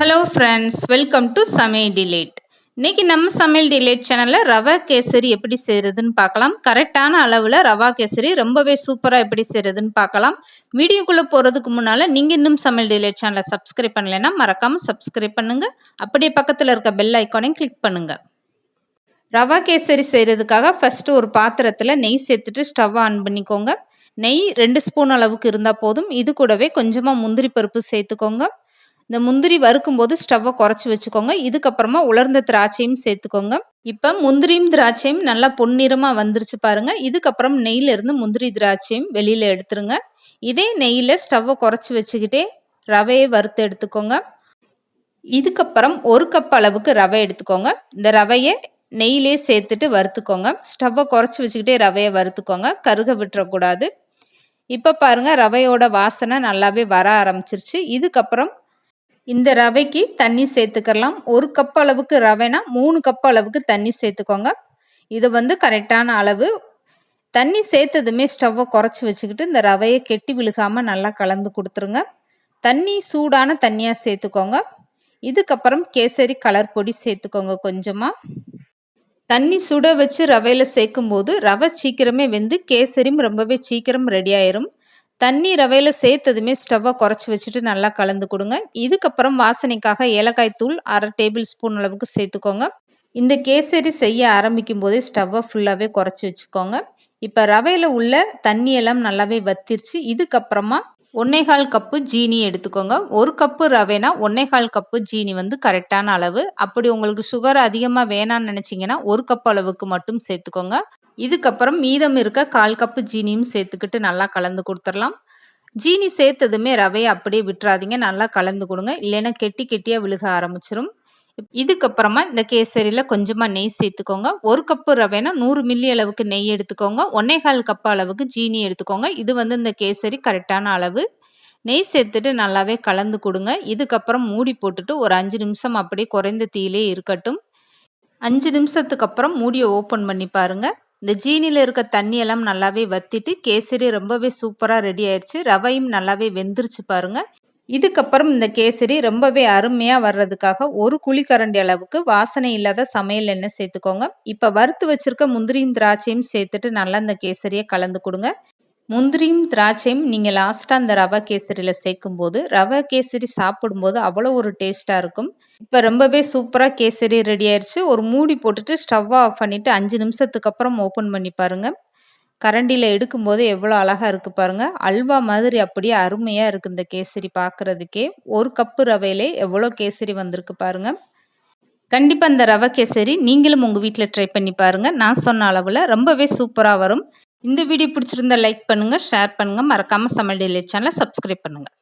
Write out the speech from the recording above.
Hello friends welcome to சமையல் delayed இன்னைக்கு நம்ம சமையல் டிலேட் சேனலில் ரவா கேசரி எப்படி செய்கிறதுன்னு பார்க்கலாம். கரெக்டான அளவில் ரவா கேசரி ரொம்பவே சூப்பராக எப்படி செய்கிறதுன்னு பார்க்கலாம். வீடியோக்குள்ளே போகிறதுக்கு முன்னால் நீங்கள் இன்னும் சமையல் டிலேட் சேனலை சப்ஸ்கிரைப் பண்ணலைன்னா மறக்காமல் சப்ஸ்கிரைப் பண்ணுங்கள் அப்படியே பக்கத்தில் இருக்க பெல் ஐக்கானையும் கிளிக் பண்ணுங்கள் ரவா கேசரி செய்கிறதுக்காக ஃபஸ்ட்டு ஒரு பாத்திரத்தில் நெய் சேர்த்துட்டு ஸ்டவ் ஆன் பண்ணிக்கோங்க. நெய் ரெண்டு ஸ்பூன் அளவுக்கு இருந்தால் போதும். இது கூடவே கொஞ்சமாக முந்திரி பருப்பு சேர்த்துக்கோங்க. இந்த முந்திரி வறுக்கும் போது ஸ்டவ்வை குறைச்சி வச்சுக்கோங்க. இதுக்கப்புறமா உலர்ந்த திராட்சையும் சேர்த்துக்கோங்க. இப்போ முந்திரியும் திராட்சையும் நல்லா பொன்னிறமாக வந்துருச்சு பாருங்க. இதுக்கப்புறம் நெய்யிலிருந்து முந்திரி திராட்சையும் வெளியில் எடுத்துருங்க. இதே நெய்யில் ஸ்டவ்வை குறைச்சி வச்சுக்கிட்டே ரவையை வறுத்து எடுத்துக்கோங்க. இதுக்கப்புறம் ஒரு கப் அளவுக்கு ரவை எடுத்துக்கோங்க. இந்த ரவையை நெய்யிலே சேர்த்துட்டு வறுத்துக்கோங்க. ஸ்டவ்வை குறைச்சி வச்சுக்கிட்டே ரவையை வறுத்துக்கோங்க. கருக விட்டுறக்கூடாது. இப்போ பாருங்க ரவையோட வாசனை நல்லாவே வர ஆரம்பிச்சிருச்சு. இதுக்கப்புறம் இந்த ரவைக்கு தண்ணி சேர்த்துக்கலாம். ஒரு கப் அளவுக்கு ரவைனா மூணு கப் அளவுக்கு தண்ணி சேர்த்துக்கோங்க. இது வந்து கரெக்டான அளவு. தண்ணி சேர்த்ததுமே ஸ்டவ்வை குறைச்சி வச்சுக்கிட்டு இந்த ரவையை கெட்டி விழுகாமல் நல்லா கலந்து கொடுத்துருங்க. தண்ணி சூடான தண்ணியாக சேர்த்துக்கோங்க. இதுக்கப்புறம் கேசரி கலர் பொடி சேர்த்துக்கோங்க கொஞ்சமாக தண்ணி சுட வச்சு ரவையில் சேர்க்கும்போது ரவை சீக்கிரமே வெந்து கேசரியும் ரொம்பவே சீக்கிரம் ரெடி ஆயிரும். தண்ணி ரவையில் சேர்த்ததுமே ஸ்டவ்வை குறைச்சி வச்சுட்டு நல்லா கலந்து கொடுங்க. இதுக்கப்புறம் வாசனைக்காக ஏலக்காய் தூள் அரை டேபிள் ஸ்பூன் அளவுக்கு சேர்த்துக்கோங்க. இந்த கேசரி செய்ய ஆரம்பிக்கும் போதே ஸ்டவ்வை ஃபுல்லாகவே குறைச்சி வச்சுக்கோங்க. இப்போ ரவையில் உள்ள தண்ணியெல்லாம் நல்லாவே வத்திருச்சு. இதுக்கப்புறமா ஒன்னேகால் கப்பு ஜீனி எடுத்துக்கோங்க. ஒரு கப்பு ரவைனா ஒன்னேகால் கப்பு ஜீனி வந்து கரெக்டான அளவு. அப்படி உங்களுக்கு சுகர் அதிகமாக வேணான்னு நினச்சிங்கன்னா ஒரு கப் அளவுக்கு மட்டும் சேர்த்துக்கோங்க. இதுக்கப்புறம் மீதம் இருக்க கால் கப்பு ஜீனியும் சேர்த்துக்கிட்டு நல்லா கலந்து கொடுத்துடலாம். ஜீனி சேர்த்ததுமே ரவையை அப்படியே விட்டுறாதீங்க. நல்லா கலந்து கொடுங்க. இல்லைன்னா கெட்டி கெட்டியாக விழுக ஆரம்பிச்சிரும். இதுக்கப்புறமா இந்த கேசரியில் கொஞ்சமாக நெய் சேர்த்துக்கோங்க. ஒரு கப்பு ரவைனா நூறு மில்லி அளவுக்கு நெய் எடுத்துக்கோங்க. ஒன்னே கால் கப்பு அளவுக்கு ஜீனி எடுத்துக்கோங்க. இது வந்து இந்த கேசரி கரெக்டான அளவு. நெய் சேர்த்துட்டு நல்லாவே கலந்து கொடுங்க. இதுக்கப்புறம் மூடி போட்டுட்டு ஒரு அஞ்சு நிமிஷம் அப்படியே குறைந்த தீயிலே இருக்கட்டும். அஞ்சு நிமிஷத்துக்கு அப்புறம் மூடியை ஓப்பன் பண்ணி பாருங்கள் இந்த ஜீனியில் இருக்க தண்ணியெல்லாம் நல்லாவே வத்திட்டு கேசரி ரொம்பவே சூப்பராக ரெடி ஆயிடுச்சு ரவையும் நல்லாவே வெந்துருச்சு பாருங்க. இதுக்கப்புறம் இந்த கேசரி ரொம்பவே அருமையாக வர்றதுக்காக ஒரு குழிக்கரண்டி அளவுக்கு வாசனை இல்லாத சமையல் எண்ணெய் சேர்த்துக்கோங்க. இப்போ வறுத்து வச்சிருக்க முந்திரியும் திராட்சையும் சேர்த்துட்டு நல்லா இந்த கேசரியை கலந்து கொடுங்க. முந்திரியும் திராட்சையும் நீங்கள் லாஸ்ட்டாக அந்த ரவா கேசரியில் சேர்க்கும்போது ரவா கேசரி சாப்பிடும்போது அவ்வளோ ஒரு டேஸ்ட்டாக இருக்கும். இப்போ ரொம்பவே சூப்பராக கேசரி ரெடி ஆயிடுச்சு ஒரு மூடி போட்டுட்டு ஸ்டவ்வாக ஆஃப் பண்ணிவிட்டு அஞ்சு நிமிஷத்துக்கு அப்புறம் ஓப்பன் பண்ணி பாருங்கள் கரண்டியில் எடுக்கும்போது எவ்வளோ அழகாக இருக்குது பாருங்கள் அல்வா மாதிரி அப்படியே அருமையாக இருக்குது இந்த கேசரி பார்க்குறதுக்கே ஒரு கப்பு ரவையிலே எவ்வளோ கேசரி வந்திருக்கு பாருங்கள் கண்டிப்பாக இந்த ரவை கேசரி நீங்களும் உங்கள் வீட்டில் ட்ரை பண்ணி பாருங்கள் நான் சொன்ன அளவில் ரொம்பவே சூப்பராக வரும். இந்த வீடியோ பிடிச்சிருந்தா லைக் பண்ணுங்கள் ஷேர் பண்ணுங்கள் மறக்காமல் சமையல் டெய்லி சேனலை சப்ஸ்கிரைப் பண்ணுங்கள்